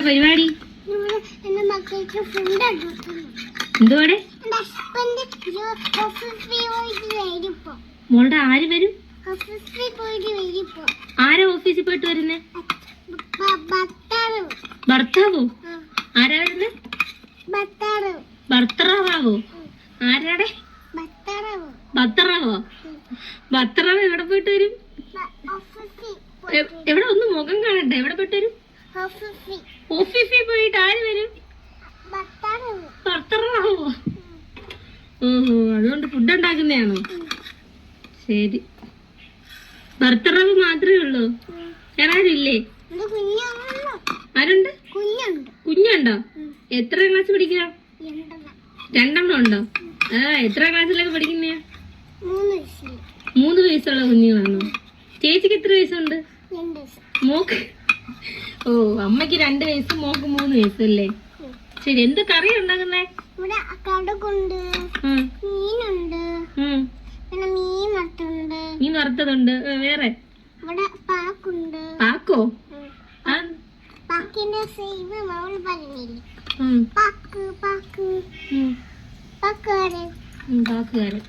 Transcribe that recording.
പരിപാടി? എന്തുവാടെ? മോളുടെ ആര് വരും? ആരാ ഓഫീസിൽ പോയിട്ട് വരുന്നേ? ഭർത്താവ്. ആരാ വരുന്നേ? ഭർത്തറാവോ ആരാടെ? ഭർത്തറാവോ ഭർത്തറാവ് എവിടെ പോയിട്ട് വരും. എവിടെ ഒന്ന് മുഖം കാണട്ടെ. എവിടെ പോയിട്ട് വരും? ഓഫീസിൽ പോയിട്ട് ആര് വരും? ഭർത്തറാവോ ഓഹോ അതുകൊണ്ട് ഫുഡ് ഉണ്ടാക്കുന്നതാണോ. ശരി. ഭർത്തറാവ് മാത്രമേ ഉള്ളൂ. വേറെ ആരും ഇല്ലേ എന്റെ കുഞ്ഞുണ്ടോ ആരുണ്ട്? കുഞ്ഞുണ്ട്. എത്ര ക്ലാസ് പഠിക്കണം രണ്ടെണ്ണം. ഉണ്ടോ? ആ എത്ര ക്ലാസ്സിലൊക്കെ പഠിക്കുന്ന മൂന്ന് വയസ്സുള്ള. കുഞ്ഞുങ്ങളാണോ? ചേച്ചിക്ക് എത്ര വയസ്സുണ്ട്? മോക്ക് ഓ അമ്മയ്ക്ക് രണ്ട് വയസ്സ് മോക്ക് മൂന്ന് വയസ്സല്ലേ? ശരി എന്ത് കറി ഉണ്ടാക്കുന്നേ? ഇവിടെ കടുകുണ്ട് മീനുണ്ട്. പിന്നെ മീൻ വറുത്തതുണ്ട്. വേറെ? ഇവിടെ പാക്കുണ്ട്. പാക്കോ? പാക്കിന്റെ സേവ് പറഞ്ഞില്ലേ? പാക്ക് പാക്ക്. ഉം, പാക്കാര് പാക്കുകാരൻ.